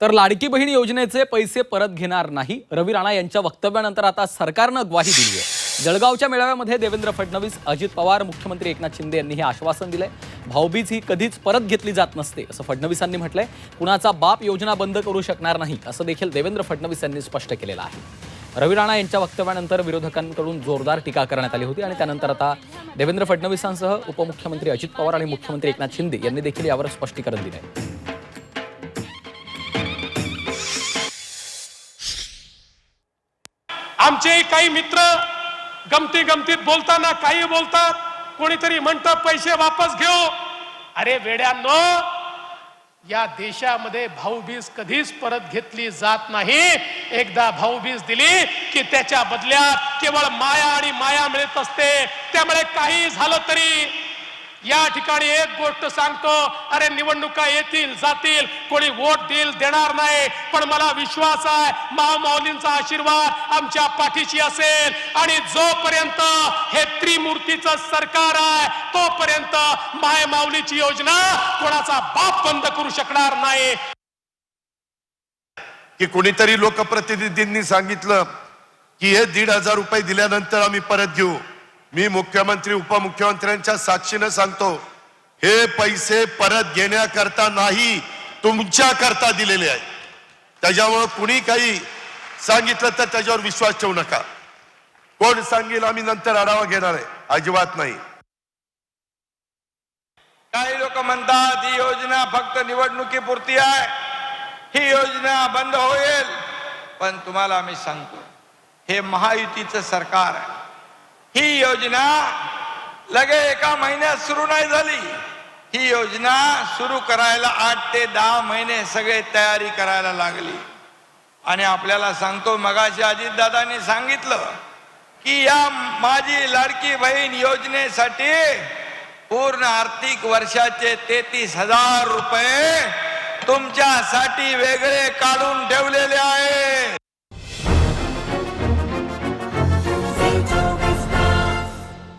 तर लाडकी बहीण योजनेचे पैसे परत घेणार नाही. रवी राणा यांच्या वक्तव्यानंतर आता सरकारनं ग्वाही दिली आहे. जळगावच्या मेळाव्यामध्ये देवेंद्र फडणवीस अजित पवार मुख्यमंत्री एकनाथ शिंदे यांनी हे आश्वासन दिलंय. भाऊबीज ही कधीच परत घेतली जात नसते असं फडणवीसांनी म्हटलंय. कुणाचा बाप योजना बंद करू शकणार नाही असं देखील देवेंद्र फडणवीस यांनी स्पष्ट केलेलं आहे. रवी राणा यांच्या वक्तव्यानंतर विरोधकांकडून जोरदार टीका करण्यात आली होती आणि त्यानंतर आता देवेंद्र फडणवीसांसह उपमुख्यमंत्री अजित पवार आणि मुख्यमंत्री एकनाथ शिंदे यांनी देखील यावर स्पष्टीकरण दिलं आमचे काही मित्र गमती गमतीत बोलताना काही बोलतात कोणीतरी म्हणतं पैसे वापस घेऊ. अरे वेड्यांनो या देशामध्ये भाऊबीज कधीच परत घेतली जात नाही. एकदा भाऊबीज दिली की त्याच्या बदल्यात केवळ माया आणि माया मिळत असते. त्यामुळे काही झालं तरी या ठिकाणी एक गोष्ट सांगतो अरे निवडणुका येतील जातील कोणी वोट देईल देणार नाही. पण मला विश्वास आहे महामाऊलींचा आशीर्वाद आमच्या पाठीशी असेल. आणि जोपर्यंत हे त्रिमूर्तीचं सरकार आहे तोपर्यंत माय माऊलीची योजना कोणाचा बाप बंद करू शकणार नाही. की कोणीतरी लोकप्रतिनिधींनी सांगितलं की हे दीड हजार रुपये दिल्यानंतर आम्ही परत घेऊ. मी मुख्यमंत्री उपमुख्यमंत्र्यांच्या साक्षीनं सांगतो हे पैसे परत घेण्याकरता नाही तुमच्या करता दिलेले आहेत. त्याच्यामुळं कुणी काही सांगितलं तर त्याच्यावर विश्वास ठेवू नका. कोण सांगेल आम्ही नंतर आढावा घेणार आहे? अजिबात नाही. काही लोक म्हणतात ही योजना फक्त निवडणुकीपुरती आहे. ही योजना बंद होईल. पण तुम्हाला आम्ही सांगतो हे महायुतीचं सरकार आहे. ही योजना लगे एका महिन्यात सुरू नाही झाली. ही योजना सुरू करायला आठ ते दहा महिने सगळे तयारी करायला लागली. आणि आपल्याला सांगतो मगाशी अजितदादांनी सांगितलं की या माझी लाडकी बहीण योजनेसाठी पूर्ण आर्थिक वर्षाचे तेहतीस हजार रुपये तुमच्यासाठी वेगळे काढून ठेवलेले आहे